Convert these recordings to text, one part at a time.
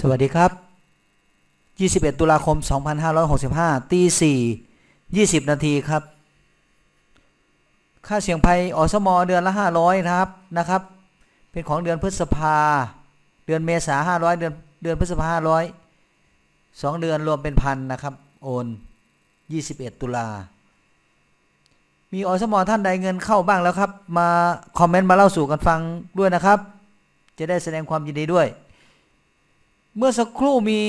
สวัสดีครับ 21 ตุลาคม 2565 ตี 4 20 นาทีครับ ค่าเสี่ยงภัยอสมอเดือนละ 500 นะครับ นะครับ เป็นของเดือนพฤษภา เดือนเมษา500 เดือน เดือนพฤษภา 500 2 เดือนรวมเป็นพันนะครับ โอน 21 ตุลา มีอสมอท่านใดเงินเข้าบ้างแล้วครับ มาคอมเมนต์มาเล่าสู่กันฟังด้วยนะครับ จะได้แสดงความยินดีด้วย เมื่อสักครู่มี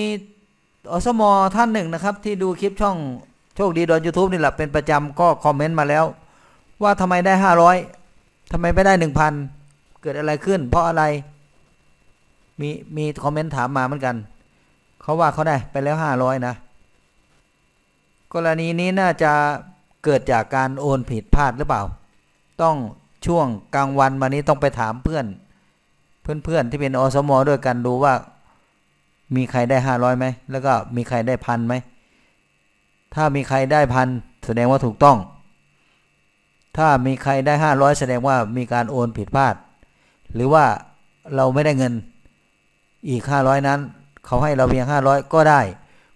อสมท่านหนึ่งนะครับ ที่ดูคลิปช่องโชคดีดอนยูทูบนี่แหละเป็นประจำก็คอมเมนต์มาแล้ว ว่าทำไมได้ห้าร้อยทำไมไม่ได้หนึ่งพันเกิดอะไรขึ้น เพราะอะไร มีมีคอมเมนต์ถามมาเหมือนกัน เขาว่าเขาได้ไปแล้วห้าร้อยนะ กรณีนี้น่าจะเกิดจากการโอนผิดพลาดหรือเปล่า ต้องช่วงกลางวันมานี้ต้องไปถามเพื่อน เพื่อนๆที่เป็นอสมด้วยกันดูว่า มีใครได้ห้าร้อยไหมแล้วก็มีใครได้พันไหมถ้ามีใครได้พันแสดงว่าถูกต้อง ถ้ามีใครได้ห้าร้อยแสดงว่ามีการโอนผิดพลาด หรือว่าเราไม่ได้เงินอีกห้าร้อยนั้น เขาให้เราเพียงห้าร้อยก็ได้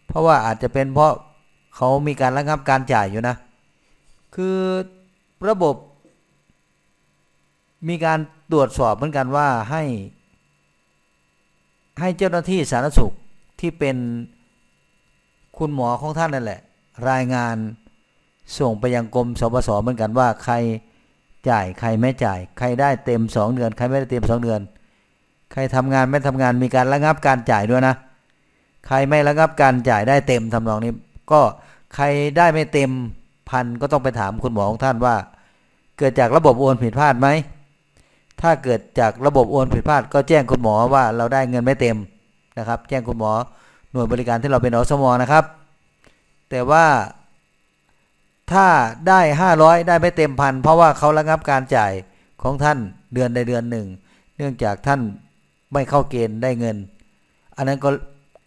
เพราะว่าอาจจะเป็นเพราะเขามีการระงับการจ่ายอยู่นะ คือระบบมีการตรวจสอบเหมือนกันว่าให้ ให้เจ้าหน้าที่สาธารณสุขที่เป็นคุณหมอของท่านนั่นแหละ รายงานส่งไปยังกรมสปสเหมือนกันว่าใครจ่ายใครไม่จ่าย ใครได้เต็มสองเดือน ใครไม่ได้เต็มสองเดือน ใครทำงานไม่ทำงานมีการระงับการจ่ายด้วยนะ ใครไม่ระงับการจ่ายได้เต็มทำนองนี้ ก็ใครได้ไม่เต็มพันก็ต้องไปถามคุณหมอของท่านว่า เกิดจากระบบโอนผิดพลาดไหม ถ้าเกิดจากระบบโอนผิดพลาด ก็แจ้งคุณหมอว่าเราได้เงินไม่เต็มนะครับ แจ้งคุณหมอหน่วยบริการที่เราเป็นอสมนะครับ แต่ว่าถ้าได้ 500 ได้ไม่เต็มพันเพราะว่าเขาระงับการจ่ายของท่านเดือนใดเดือนหนึ่ง เนื่องจากท่านไม่เข้าเกณฑ์ได้เงิน อันนั้นก็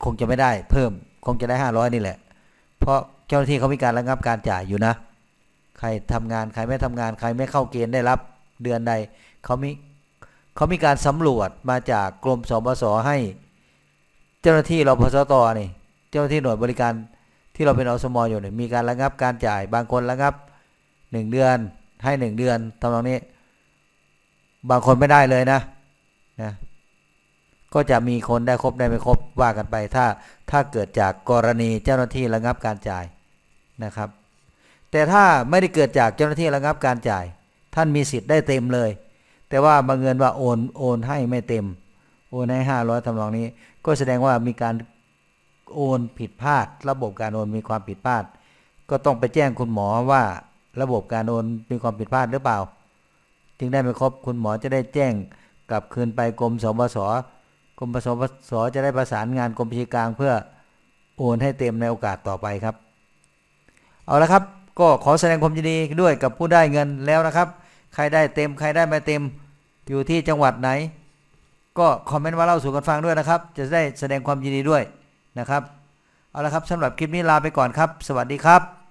คงจะไม่ได้เพิ่มคงจะได้ 500 นี่แหละ เพราะเจ้าหน้าที่เขามีการระงับการจ่ายอยู่นะ ใครทำงานใครไม่ทำงานใครไม่เข้าเกณฑ์ได้รับ เดือนใดเขามีเขามีการสำรวจมาจากกรมสบสให้ เจ้าหน้าที่รพสตนี่เจ้าหน้าที่หน่วยบริการที่เราเป็นอสมอยู่เนี่ยมีการระงับการจ่ายบางคนระงับหนึ่งเดือนให้หนึ่งเดือนทำนองนี้ บางคนไม่ได้เลยนะนะก็จะมีคนได้ครบได้ไม่ครบว่ากันไป ถ้าถ้าเกิดจากกรณีเจ้าหน้าที่ระงับการจ่ายนะครับ แต่ถ้าไม่ได้เกิดจากเจ้าหน้าที่ระงับการจ่าย ท่านมีสิทธิ์ได้เต็มเลย แต่ว่าบางเงินว่าโอนโอนให้ไม่เต็ม โอนให้ห้าร้อยทำนองนี้ ก็แสดงว่ามีการโอนผิดพลาด ระบบการโอนมีความผิดพลาด ก็ต้องไปแจ้งคุณหมอว่าระบบการโอนมีความผิดพลาดหรือเปล่า จึงได้ไม่ครบคุณหมอจะได้แจ้งกลับคืนไปกรมสบสกรมสบสจะได้ประสานงานกรมพิธีกลางเพื่อโอนให้เต็มในโอกาสต่อไปครับ เอาละครับ ก็ขอแสดงความยินดีด้วยกับผู้ได้เงินแล้วนะครับ ใครได้เต็ม ใครได้ไม่เต็ม อยู่ที่จังหวัดไหน ก็คอมเมนต์มาเล่าสู่กันฟังด้วยนะครับ จะได้แสดงความยินดีด้วยนะครับ เอาละครับสำหรับคลิปนี้ลาไปก่อนครับ สวัสดีครับ